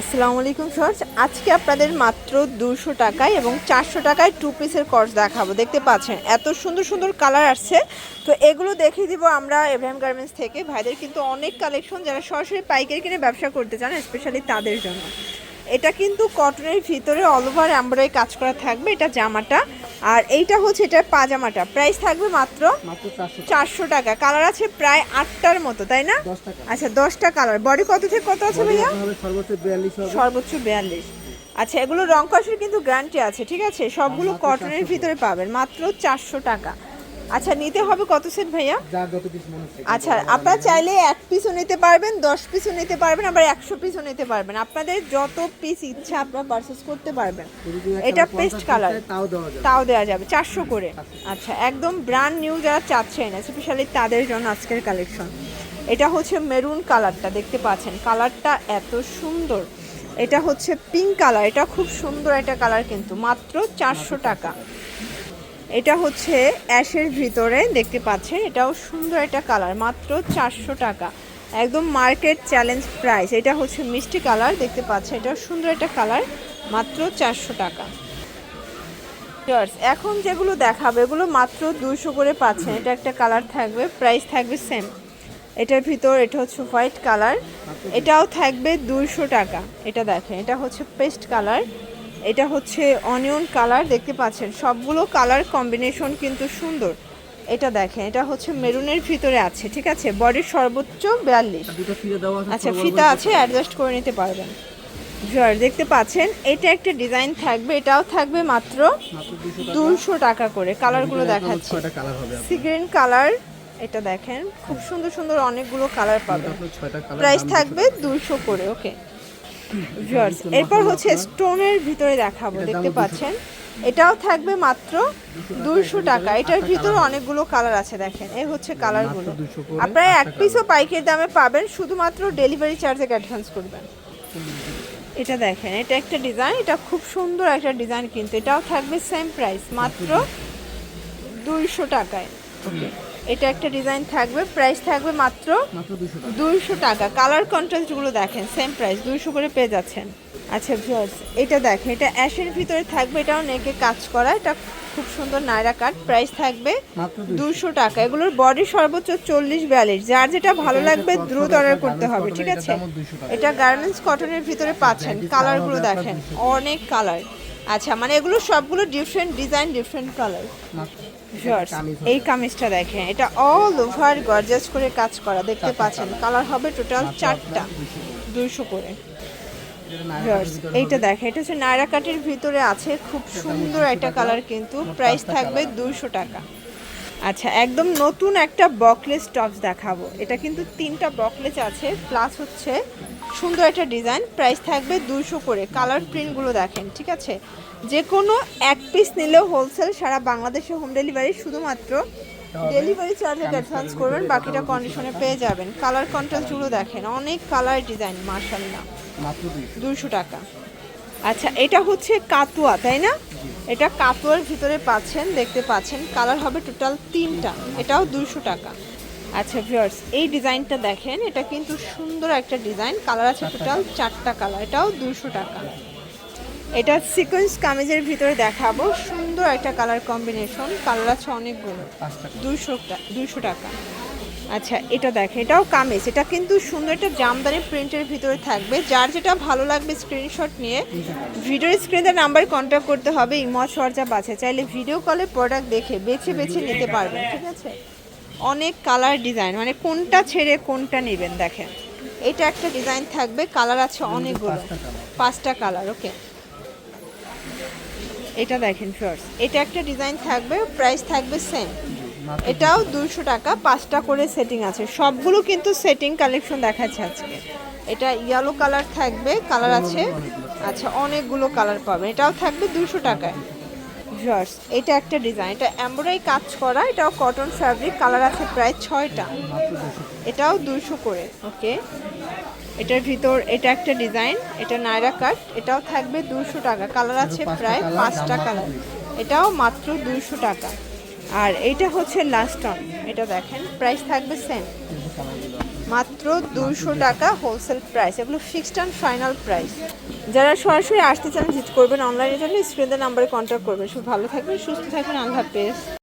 আসসালামু আলাইকুম সর্স আজকে আপনাদের মাত্র দুশো টাকায় এবং চারশো টাকায় টু পিসের কর্স দেখাবো। দেখতে পাচ্ছেন, এত সুন্দর সুন্দর কালার আসছে। তো এগুলো দেখিয়ে দিব আমরা এভএম গার্মেন্টস থেকে। ভাইদের কিন্তু অনেক কালেকশন যারা সরাসরি পাইকারি কিনে ব্যবসা করতে চান স্পেশালি তাদের জন্য। এটা কিন্তু কটনের ভিতরে অল ওভার এমব্রয়ডারি কাজ করা থাকবে। এটা জামাটা আর এইটা হচ্ছে এটা পাজামাটা। প্রাইস থাকবে মাত্র চারশো টাকা। কালার আছে প্রায় আটটার মতো তাই না? আচ্ছা দশটা কালার বডি কত থেকে কত আছে ভাইয়া? সর্বোচ্চ বিয়াল্লিশ হবে। সর্বোচ্চ বিয়াল্লিশ। আচ্ছা এগুলো রং কষের কিন্তু গ্যারান্টি আছে ঠিক আছে? সবগুলো কটনের ভিতরে পাবেন মাত্র চারশো টাকা। আচ্ছা নিতে হবে কত সেট ভাইয়া? আচ্ছা আপনারা চাইলে এক পিসও নিতে পারবেন দশ পিসও নিতে পারবেন আবার একশো পিসও নিতে পারবেন। আপনাদের যত পিস ইচ্ছা আপনারা পারচেস করতে পারবেন। এটা পেস্ট কালার তাও দেওয়া যাবে। তাও দেওয়া যাবে চারশো করে। আচ্ছা একদম ব্র্যান্ড নিউ যারা চাচ্ছেন স্পেশালি তাদের জন্য আজকের কালেকশন এটা হচ্ছে মেরুন কালারটা দেখতে পাচ্ছেন। কালারটা এত সুন্দর। এটা হচ্ছে পিঙ্ক কালার এটা খুব সুন্দর একটা কালার কিন্তু মাত্র চারশো টাকা। এটা হচ্ছে অ্যাশের ভিতরে, দেখতে পাচ্ছেন, এটাও সুন্দর একটা কালার, মাত্র চারশো টাকা। একদম মার্কেট চ্যালেঞ্জ প্রাইস, এটা হচ্ছে মিষ্টি কালার, দেখতে পাচ্ছেন, এটাও সুন্দর একটা কালার, মাত্র চারশো টাকা। এখন যেগুলো দেখাবে, এগুলো মাত্র দুশো করে পাচ্ছেন, এটা একটা কালার থাকবে, প্রাইস থাকবে সেম এটার ভিতর, এটা হচ্ছে হোয়াইট কালার, এটাও থাকবে দুইশো টাকা, এটা দেখেন, এটা হচ্ছে পেস্ট কালার। এটা হচ্ছে অনিয়ন কালার দেখতে পাচ্ছেন? সবগুলো কালার কম্বিনেশন কিন্তু সুন্দর। এটা দেখেন এটা হচ্ছে মেরুনের ভিতরে আছে ঠিক আছে? বডির সর্বোচ্চ বিয়াল্লিশ। আচ্ছা ফিতা আছে অ্যাডজাস্ট করে নিতে পারবেন। জয়ার দেখতে পাচ্ছেন? এটা একটা ডিজাইন থাকবে এটাও থাকবে মাত্র দুশো টাকা। করে। কালারগুলো দেখাচ্ছি। সি গ্রিন কালার এটা দেখেন। খুব সুন্দর সুন্দর অনেকগুলো কালার পাবেন। প্রাইস থাকবে দুশো করে ওকে এরপর হচ্ছে স্টোনের ভিতরে দেখাবো দেখতে পাচ্ছেন। এটাও থাকবে মাত্র দুইশো টাকা। এটার ভিতরে অনেকগুলো কালার আছে দেখেন। এই হচ্ছে কালারগুলো মাত্র 200 করে আপনারা এক পিসও পাইকারি দামে পাবেন শুধুমাত্র ডেলিভারি চার্জে অ্যাডভান্স করবেন। এটা দেখেন এটা একটা ডিজাইন এটা খুব সুন্দর একটা ডিজাইন কিন্তু। এটাও থাকবে সেম প্রাইস মাত্র দুইশো টাকায়। এটা একটা ডিজাইন থাকবে প্রাইস থাকবে মাত্র দুইশো টাকা। কালার কন্ট্রাস্টগুলো দেখেন সেম প্রাইস দুইশো করে পেয়ে যাচ্ছেন। আচ্ছা ভিউয়ার্স এটা দেখেন এটা অ্যাশের ভিতরে থাকবে এটাও নেকে কাজ করা এটা খুব সুন্দর নায়রা কাট প্রাইস থাকবে দুশো টাকা। এগুলোর বডি সর্বোচ্চ চল্লিশ বিয়াল্লিশ যার যেটা ভালো লাগবে দ্রুত অর্ডার করতে হবে ঠিক আছে? দামও 200 টাকা। এটা গার্মেন্টস কটনের ভিতরে পাচ্ছেন কালারগুলো দেখেন অনেক কালার আচ্ছা মানে এগুলো সবগুলো ডিফারেন্ট ডিজাইন ডিফারেন্ট কালার এই কামিজটা দেখেন এটা অল ওভার গর্জাস করে কাজ করা দেখতে পাচ্ছেন। কালার। হবে টোটাল চারটা আপনার 200 করে। দুইশো করে। এইটা। দেখেন এটা হচ্ছে নায়রা কাটের ভিতরে আছে খুব সুন্দর একটা কালার কিন্তু প্রাইস থাকবে দুইশো টাকা। আচ্ছা একদম নতুন একটা বকলেস টপস দেখাবো। এটা কিন্তু তিনটা বকলেস আছে প্লাস হচ্ছে সুন্দর একটা ডিজাইন প্রাইস থাকবে দুশো করে। কালার প্রিন্টগুলো দেখেন ঠিক আছে? যে কোনো এক পিস নিলেও হোলসেল সারা বাংলাদেশে হোম ডেলিভারি শুধুমাত্র ডেলিভারি চার্জে অ্যাডভান্স করবেন বাকিটা কন্ডিশনে পেয়ে যাবেন। কালার কন্ট্রাস্টগুলো দেখেন অনেক কালার ডিজাইন মার্শাল্লাহ দুশো টাকা। আচ্ছা এটা হচ্ছে কাতুয়া তাই না? এটা কাপড়ের ভিতরে পাচ্ছেন দেখতে পাচ্ছেন। কালার হবে টোটাল তিনটা এটাও দুশো টাকা। আচ্ছা ভিউয়ার্স এই ডিজাইনটা দেখেন এটা কিন্তু সুন্দর একটা ডিজাইন। কালার আছে টোটাল চারটা কালার এটাও দুশো টাকা। এটা সিকোয়েন্স কামিজের ভিতরে দেখাবো সুন্দর একটা কালার কম্বিনেশন। কালার আছে অনেকগুলো দুশো দুশো টাকা। আচ্ছা এটা দেখে এটাও কামিজ। এটা কিন্তু সুন্দর একটা জামদানি প্রিন্টের ভিতরে থাকবে। যার যেটা ভালো লাগবে স্ক্রিনশট নিয়ে ভিডিও স্ক্রিনে নাম্বার কন্ট্যাক্ট করতে হবে ইমজ সরজা বাছে চাইলে ভিডিও কলে প্রোডাক্ট দেখে বেছে বেছে নিতে পারবেন, ঠিক আছে? অনেক কালার ডিজাইন মানে কোনটা ছেড়ে কোনটা নেবেন, দেখেন। এটা একটা ডিজাইন থাকবে কালার আছে অনেকগুলো। পাঁচটা কালার ওকে এটা দেখেন ফার্স্ট এটা একটা ডিজাইন থাকবে প্রাইস থাকবে সেম এটাও দুশো টাকা পাঁচটা করে সেটিং আছে। সবগুলো কিন্তু সেটিং কালেকশন দেখাচ্ছে আজকে। এটা ইয়েলো কালার থাকবে কালার আছে। আচ্ছা অনেকগুলো কালার পাবেন। এটাও থাকবে দুশো টাকায়। ভিউয়ার্স এটা একটা ডিজাইন এটা এমব্রয়ডারি কাজ করা এটাও কটন ফ্যাব্রিক কালার আছে প্রায় ছয়টা। এটাও দুশো করে ওকে এটার ভিতর এটা একটা ডিজাইন এটা নায়রা কাট এটাও থাকবে দুশো টাকা। কালার আছে প্রায় পাঁচটা কালার এটাও মাত্র দুশো টাকা। আর এটা হচ্ছে লাস্ট অন এটা দেখেন প্রাইস থাকবে সেম। মাত্র দুশো টাকা হোলসেল প্রাইস এগুলো ফিক্সড অ্যান্ড ফাইনাল প্রাইস যারা সরাসরি আসতে চান ভিজিট করবেন অনলাইনে জন্য স্ক্রিনের নাম্বারে কন্ট্যাক্ট করবেন। সব ভালো থাকবেন, সুস্থ থাকবেন, আল্লাহ হাফেজ।